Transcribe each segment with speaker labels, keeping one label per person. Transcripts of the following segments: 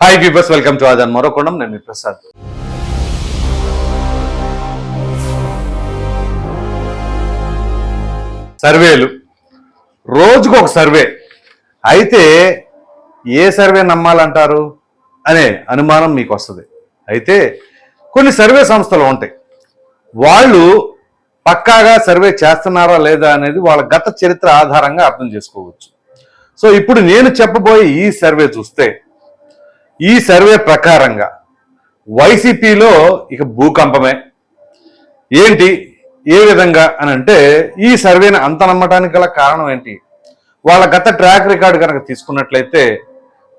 Speaker 1: Hi viewers welcome to ఆదాన్ మరోకొండం నేను ప్రసాద్ సర్వేలు రోజుకు ఒక సర్వే అయితే ఏ సర్వే నమ్మాలంటారు అనే అనుమానం మీకు వస్తుంది అయితే కొన్ని సర్వే సంస్థలు ఉంటాయి. వాళ్ళు పక్కాగా సర్వే చేస్తున్నారా లేదా అనేది వాళ్ళ గత చరిత్ర ఆధారంగా అర్థం చేసుకోవచ్చు. సో ఇప్పుడు నేను చెప్పబోయే ఈ సర్వే చూస్తే ఈ సర్వే ప్రకారంగా వైసీపీలో ఇక భూకంపమే. ఏంటి? ఏ విధంగా అని అంటే ఈ సర్వేని అంత నమ్మటానికి గల కారణం ఏంటి? వాళ్ళ గత ట్రాక్ రికార్డు కనుక తీసుకున్నట్లయితే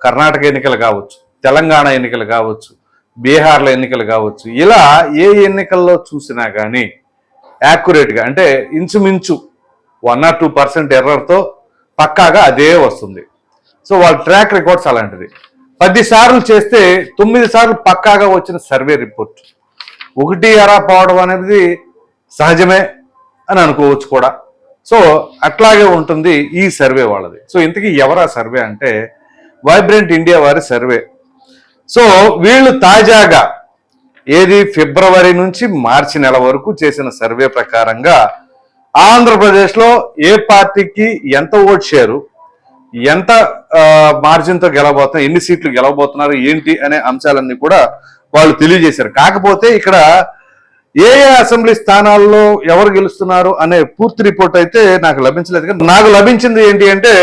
Speaker 1: కర్ణాటక ఎన్నికలు కావచ్చు తెలంగాణ ఎన్నికలు కావచ్చు బీహార్ల ఎన్నికలు కావచ్చు ఇలా ఏ ఎన్నికల్లో చూసినా కానీ యాక్యురేట్గా అంటే ఇంచుమించు వన్ ఆర్ టూ పర్సెంట్ ఎర్రర్తో పక్కాగా అదే వస్తుంది. సో వాళ్ళ ట్రాక్ రికార్డ్స్ అలాంటిది. పది సార్లు చేస్తే తొమ్మిది సార్లు పక్కాగా వచ్చిన సర్వే రిపోర్ట్. ఒకటి ఎరా పోవడం అనేది సహజమే అని అనుకోవచ్చు కూడా. సో అట్లాగే ఉంటుంది ఈ సర్వే వాళ్ళది. సో ఇంతకీ ఎవరా సర్వే అంటే వైబ్రెంట్ ఇండియా వారి సర్వే. సో వీళ్ళు తాజాగా ఏది ఫిబ్రవరి నుంచి మార్చి నెల వరకు చేసిన సర్వే ప్రకారంగా ఆంధ్రప్రదేశ్లో ఏ పార్టీకి ఎంత ఓట్ షేరు ఎంత మార్జిన్తో గెలవబోతున్నారు ఎన్ని సీట్లు గెలవబోతున్నారు ఏంటి అనే అంశాలన్నీ కూడా వాళ్ళు తెలియజేశారు. కాకపోతే ఇక్కడ ఏ ఏ అసెంబ్లీ స్థానాల్లో ఎవరు గెలుస్తున్నారు అనే పూర్తి రిపోర్ట్ అయితే నాకు లభించలేదు. కానీ నాకు లభించింది ఏంటి అంటే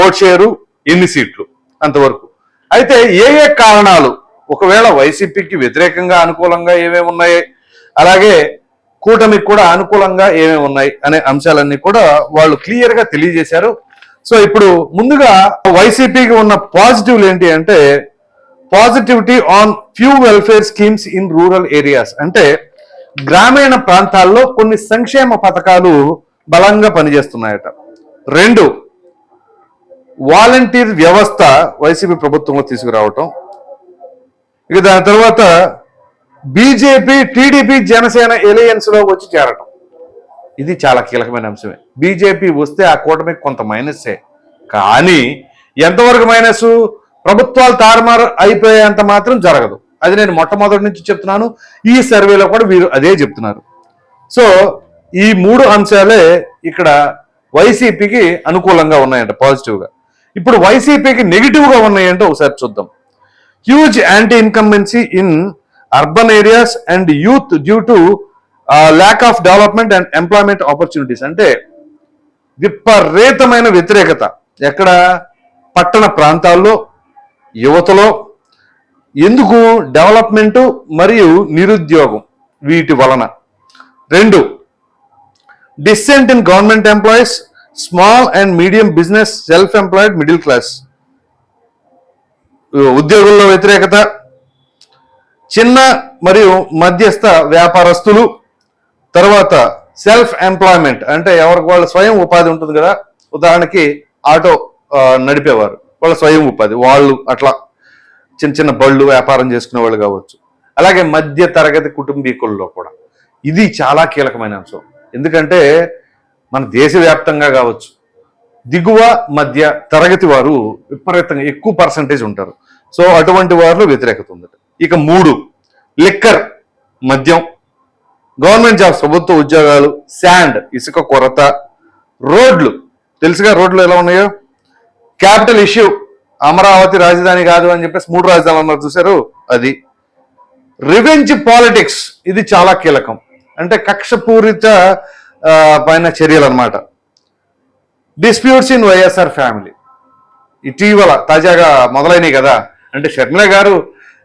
Speaker 1: ఓట్ షేరు ఎన్ని సీట్లు అంతవరకు. అయితే ఏ ఏ కారణాలు ఒకవేళ వైసీపీకి వ్యతిరేకంగా అనుకూలంగా ఏమేమి ఉన్నాయి అలాగే కూటమికి కూడా అనుకూలంగా ఏమేమి ఉన్నాయి అనే అంశాలన్నీ కూడా వాళ్ళు క్లియర్గా తెలియజేశారు. సో ఇప్పుడు ముందుగా వైసీపీకి ఉన్న పాజిటివ్లు ఏంటి అంటే positivity on few welfare schemes in rural areas. అంటే గ్రామీణ ప్రాంతాల్లో కొన్ని సంక్షేమ పథకాలు బలంగా పనిచేస్తున్నాయట. రెండు వాలంటీర్ వ్యవస్థ వైసీపీ ప్రభుత్వంలో తీసుకురావటం. ఇక దాని తర్వాత బీజేపీ టీడీపీ జనసేన ఎలియన్స్లో వచ్చి చేరటం. ఇది చాలా కీలకమైన అంశమే. బీజేపీ వస్తే ఆ కూటమికి కొంత మైనస్సే కానీ ఎంతవరకు మైనస్? ప్రభుత్వాలు తారుమారు అయిపోయేంత మాత్రం జరగదు. అది నేను మొట్టమొదటి నుంచి చెప్తున్నాను. ఈ సర్వేలో కూడా వీరు అదే చెప్తున్నారు. సో ఈ మూడు అంశాలే ఇక్కడ వైసీపీకి అనుకూలంగా ఉన్నాయంట పాజిటివ్గా. ఇప్పుడు వైసీపీకి నెగిటివ్గా ఉన్నాయంటే ఒకసారి చూద్దాం. Huge anti incumbency in urban areas and youth due to lack of development and employment opportunities అంటే విపరీతమైన వ్యతిరేకత. ఎక్కడ? పట్టణ ప్రాంతాల్లో యువతలో. ఎందుకు? డెవలప్మెంట్ మరియు నిరుద్యోగం వీటి వలన. రెండు decent in government employees small and medium business self employed middle class ఉద్యోగుల్లో వ్యతిరేకత. చిన్న మరియు మధ్యస్థ వ్యాపారస్తులు. తర్వాత సెల్ఫ్ ఎంప్లాయ్మెంట్ అంటే ఎవరికి వాళ్ళ స్వయం ఉపాధి ఉంటుంది కదా ఉదాహరణకి ఆటో నడిపేవారు. వాళ్ళ స్వయం ఉపాధి వాళ్ళు అట్లా చిన్న చిన్న బళ్ళు వ్యాపారం చేసుకునే వాళ్ళు కావచ్చు. అలాగే మధ్య తరగతి కుటుంబీకుల్లో కూడా. ఇది చాలా కీలకమైన అంశం. ఎందుకంటే మన దేశవ్యాప్తంగా కావచ్చు దిగువ మధ్య తరగతి వారు విపరీతంగా ఎక్కువ పర్సంటేజ్ ఉంటారు. సో అటువంటి వారిలో వ్యతిరేకత ఉందట ఇక మూడు లిక్కర్ మద్యం. గవర్నమెంట్ జాబ్స్ ప్రభుత్వ ఉద్యోగాలు శాండ్ ఇసుక కొరత రోడ్లు. తెలుసుగా రోడ్లు ఎలా ఉన్నాయో? క్యాపిటల్ ఇష్యూ అమరావతి రాజధాని కాదు అని చెప్పేసి మూడు రాజధానులు అన్నారు చూశారు. అది రివెంజ్ పాలిటిక్స్ ఇది చాలా కీలకం. అంటే కక్షపూరిత పైన చర్యలు అనమాట డిస్ప్యూట్స్ ఇన్ వైఎస్ఆర్ ఫ్యామిలీ. ఇటీవల తాజాగా మొదలైనవి కదా. అంటే షర్మిల గారు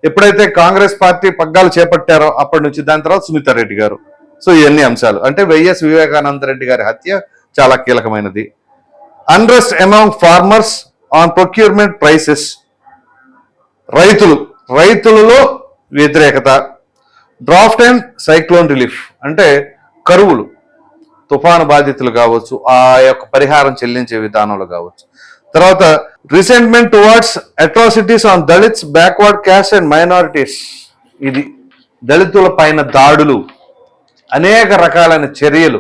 Speaker 1: ఎప్పుడైతే కాంగ్రెస్ పార్టీ పగ్గాలు చేపట్టారో అప్పటి నుంచి దాని తర్వాత సునీత రెడ్డి గారు. సో ఇవన్నీ అంశాలు. అంటే వైఎస్ వివేకానంద రెడ్డి గారి హత్య చాలా కీలకమైనది. Unrest among farmers on procurement prices రైతులు రైతులలో వ్యతిరేకత. డ్రాఫ్ట్ అండ్ సైక్లోన్ రిలీఫ్ అంటే కరువులు తుఫాను బాధితులు కావచ్చు ఆ యొక్క పరిహారం చెల్లించే విధానంలో కావచ్చు. తర్వాత resentment towards atrocities on Dalits backward caste and minorities ఇది దళితుల పైన దాడులు అనేక రకాలైన చర్యలు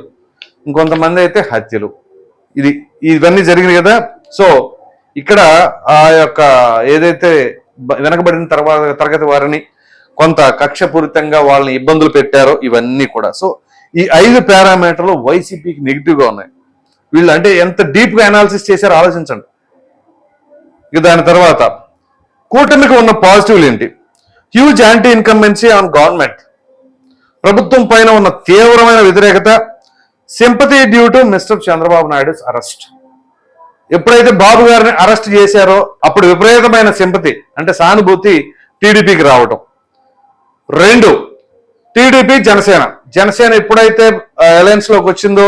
Speaker 1: ఇంకొంతమంది అయితే హత్యలు. ఇది ఇవన్నీ జరిగినాయి కదా. సో ఇక్కడ ఆ యొక్క ఏదైతే వెనకబడిన తర్వాత తరగతి వారిని కొంత కక్షపూరితంగా వాళ్ళని ఇబ్బందులు పెట్టారో ఇవన్నీ కూడా. సో ఈ ఐదు పారామీటర్లు వైసీపీకి నెగిటివ్గా ఉన్నాయి. వీళ్ళు అంటే ఎంత డీప్గా అనాలిసిస్ చేశారో ఆలోచించండి. ఇక దాని తర్వాత కూటమికి ఉన్న పాజిటివ్లు ఏంటి? Huge anti incumbency on government ప్రభుత్వం పైన ఉన్న తీవ్రమైన వ్యతిరేకత sympathy due to mister Chandrababu Naidu arrest ఎప్పుడైతే బాబు గారిని అరెస్ట్ చేశారో అప్పుడు విపరీతమైన సింపతి అంటే సానుభూతి టీడీపీకి రావటం. రెండు టీడీపీ జనసేన. జనసేన ఎప్పుడైతే అలయన్స్లోకి వచ్చిందో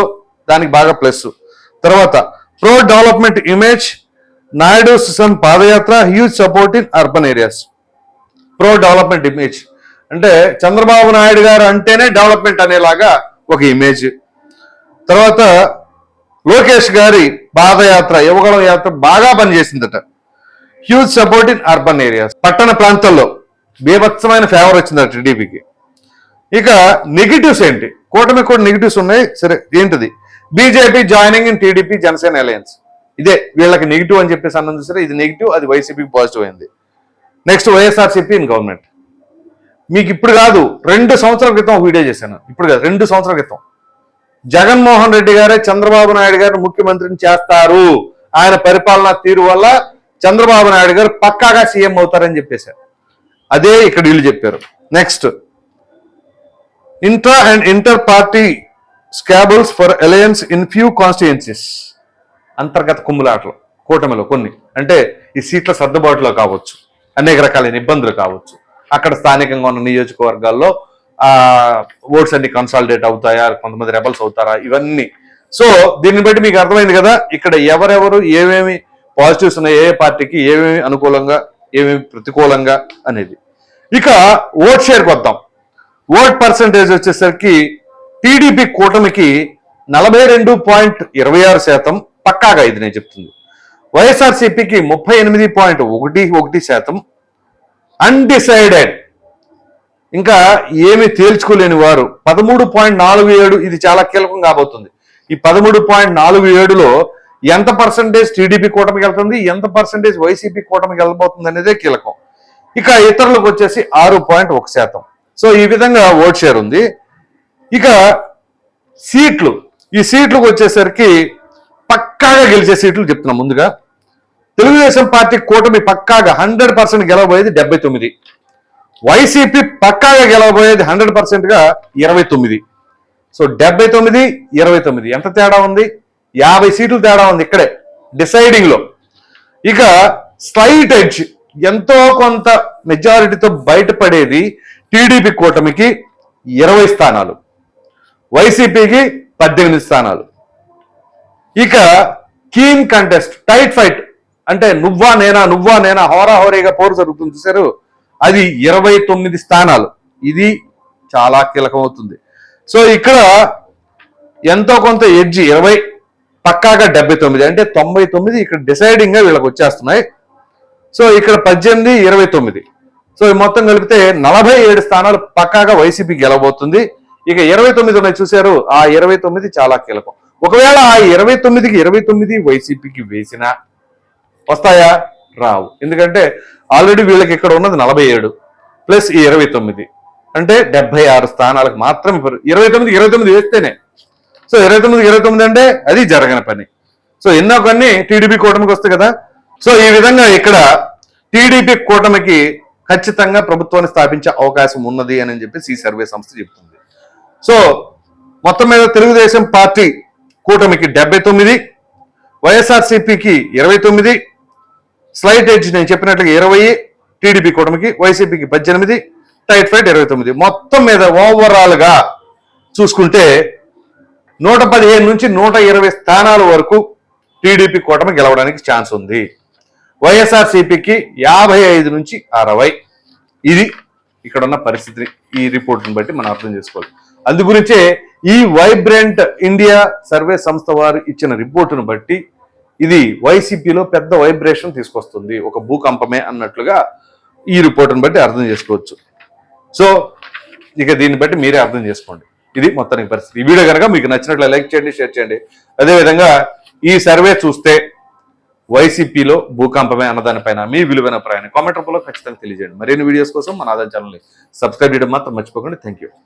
Speaker 1: దానికి బాగా ప్లస్. తర్వాత pro development image Naidu Susan padayatra huge support in urban areas pro development image అంటే చంద్రబాబు నాయుడు గారు అంటేనే డెవలప్మెంట్ అనేలాగా ఒక ఇమేజ్ తర్వాత లోకేష్ గారి పాదయాత్ర యువగళం యాత్ర బాగా పనిచేసిందట. Huge support in urban areas పట్టణ ప్రాంతాల్లో బీభత్సమైన ఫేవర్ వచ్చిందట టీడీపీకి. ఇక నెగిటివ్స్ ఏంటి? కూటమి కూడా నెగిటివ్స్ ఉన్నాయి. సరే ఏంటిది? BJP joining in TDP Janasena alliance ఇదే వీళ్ళకి నెగిటివ్ అని చెప్పేసి అన్నం చూసారా? ఇది నెగిటివ్ అది వైసీపీకి పాజిటివ్ అయింది. నెక్స్ట్ వైఎస్ఆర్సీపీ ఇన్ గవర్నమెంట్ మీకు ఇప్పుడు కాదు రెండు సంవత్సరాల క్రితం వీడియో చేశాను. ఇప్పుడు కాదు రెండు సంవత్సరాల క్రితం. జగన్మోహన్ రెడ్డి గారే చంద్రబాబు నాయుడు గారిని ముఖ్యమంత్రిని చేస్తారు. ఆయన పరిపాలనా తీరు వల్ల చంద్రబాబు నాయుడు గారు పక్కాగా సీఎం అవుతారని చెప్పేశారు. అదే ఇక్కడ వీళ్ళు చెప్పారు. Next intra and inter party squabbles for alliance in few constituencies అంతర్గత కుమ్ములాటలు కూటమిలో కొన్ని. అంటే ఈ సీట్ల సర్దుబాటులో కావచ్చు అనేక రకాలైన ఇబ్బందులు కావచ్చు. అక్కడ స్థానికంగా ఉన్న నియోజకవర్గాల్లో ఓట్స్ అన్ని కన్సాలిడేట్ అవుతాయా కొంతమంది రెబల్స్ అవుతారా ఇవన్నీ. సో దీన్ని బట్టి మీకు అర్థమైంది కదా ఇక్కడ ఎవరెవరు ఏమేమి పాజిటివ్స్ ఉన్నాయి ఏ ఏ పార్టీకి ఏమేమి అనుకూలంగా ఏమేమి ప్రతికూలంగా అనేది. ఇక ఓట్ షేర్కి వద్దాం ఓట్ పర్సంటేజ్ వచ్చేసరికి టీడీపీ కూటమికి నలభై రెండు పాయింట్ ఇరవై ఆరు శాతం పక్కాగా ఇది నేను చెప్తుంది. వైఎస్ఆర్సీపీకి ముప్పై ఎనిమిది పాయింట్ ఒకటి ఒకటి శాతం అన్డిసైడెడ్ ఇంకా ఏమి తేల్చుకోలేని వారు. పదమూడు పాయింట్ నాలుగు ఏడు ఇది చాలా కీలకం కాబోతుంది. ఈ పదమూడు పాయింట్ నాలుగు ఏడులో ఎంత పర్సంటేజ్ టీడీపీ కూటమికి వెళ్తుంది ఎంత పర్సంటేజ్ వైసీపీ కూటమికి వెళ్ళబోతుంది అనేదే కీలకం. ఇక ఇతరులకు వచ్చేసి ఆరు పాయింట్ ఒక శాతం. సో ఈ విధంగా ఓట్ షేర్ ఉంది. ఇక సీట్లు. ఈ సీట్లకు వచ్చేసరికి పక్కాగా గెలిచే సీట్లు చెప్తున్నా ముందుగా. తెలుగుదేశం పార్టీ కూటమి పక్కాగా హండ్రెడ్ పర్సెంట్ గెలవబోయేది డెబ్బై తొమ్మిది. వైసీపీ పక్కాగా గెలవబోయేది హండ్రెడ్ పర్సెంట్గా ఇరవై తొమ్మిది. సో డెబ్బై తొమ్మిది ఇరవై తొమ్మిది. ఎంత తేడా ఉంది? యాభై సీట్లు తేడా ఉంది ఇక్కడే డిసైడింగ్లో ఇక స్లైట్ ఎడ్జ్ ఎంతో కొంత మెజారిటీతో బయటపడేది టీడీపీ కూటమికి ఇరవై స్థానాలు. వైసీపీకి పద్దెనిమిది స్థానాలు. ఇక కీన్ కంటెస్ట్ టైట్ ఫైట్. అంటే నువ్వా నేనా నువ్వా నేనా హోరాహోరీగా పోరు జరుగుతుంది చూసారు అది ఇరవై తొమ్మిది స్థానాలు. ఇది చాలా కీలకం అవుతుంది సో ఇక్కడ ఎంతో కొంత ఎడ్జి ఇరవై పక్కాగా డెబ్బై తొమ్మిది. అంటే తొంభై తొమ్మిది ఇక్కడ డిసైడింగ్గా వీళ్ళకి వచ్చేస్తున్నాయి. సో ఇక్కడ పద్దెనిమిది ఇరవై తొమ్మిది. సో ఈ మొత్తం కలిపితే నలభై ఏడు స్థానాలు పక్కాగా వైసీపీ గెలవబోతుంది. ఇక ఇరవై తొమ్మిది ఉన్నాయి చూశారు. ఆ ఇరవై తొమ్మిది చాలా కీలకం. ఒకవేళ ఆ ఇరవై తొమ్మిదికి ఇరవై తొమ్మిది వైసీపీకి వేసినా వస్తాయా? రావు. ఎందుకంటే ఆల్రెడీ వీళ్ళకి ఇక్కడ ఉన్నది నలభై ఏడు ప్లస్ ఈ ఇరవై తొమ్మిది. అంటే డెబ్బై ఆరు స్థానాలకు మాత్రమే ఇరవై తొమ్మిది ఇరవై తొమ్మిది వేస్తేనే. సో ఇరవై తొమ్మిది ఇరవై తొమ్మిది అంటే అది జరగని పని. సో ఎన్నో కొన్ని టీడీపీ కూటమికి వస్తాయి కదా. సో ఈ విధంగా ఇక్కడ టీడీపీ కూటమికి ఖచ్చితంగా ప్రభుత్వాన్ని స్థాపించే అవకాశం ఉన్నది అని చెప్పేసి ఈ సర్వే సంస్థ చెప్తుంది. సో మొత్తం మీద తెలుగుదేశం పార్టీ కూటమికి డెబ్బై తొమ్మిది వైఎస్ఆర్సీపీకి ఇరవై తొమ్మిది స్లైట్ ఎడ్జ్ నేను చెప్పినట్లుగా ఇరవై టీడీపీ కూటమికి వైసీపీకి పద్దెనిమిది టైట్ ఫైట్ ఇరవై తొమ్మిది. మొత్తం మీద ఓవరాల్గా చూసుకుంటే నూట పదిహేను నుంచి నూట ఇరవై స్థానాల వరకు టీడీపీ కూటమి గెలవడానికి ఛాన్స్ ఉంది. వైఎస్ఆర్సీపీకి యాభై ఐదు నుంచి అరవై. ఇది ఇక్కడ ఉన్న పరిస్థితిని ఈ రిపోర్ట్ని బట్టి మనం అర్థం చేసుకోవాలి. అందు గురించే ఈ వైబ్రెంట్ ఇండియా సర్వే సంస్థ వారు ఇచ్చిన రిపోర్టును బట్టి ఇది వైసీపీలో పెద్ద వైబ్రేషన్ తీసుకొస్తుంది. ఒక భూకంపమే అన్నట్లుగా ఈ రిపోర్టును బట్టి అర్థం చేసుకోవచ్చు. సో ఇక దీన్ని బట్టి మీరే అర్థం చేసుకోండి. ఇది మొత్తానికి పరిస్థితి. ఈ వీడియో కనుక మీకు నచ్చినట్లు లైక్ చేయండి షేర్ చేయండి. అదేవిధంగా ఈ సర్వే చూస్తే వైసీపీలో భూకంపమే అన్నదానిపైన మీ విలువైన ప్రయాణం కామెంట్ రూపంలో ఖచ్చితంగా తెలియజేయండి. మరిన్ని వీడియోస్ కోసం మన ఆదాయ ఛానల్ని సబ్స్క్రైబ్ చేయడం మాత్రం మర్చిపోకండి. Thank you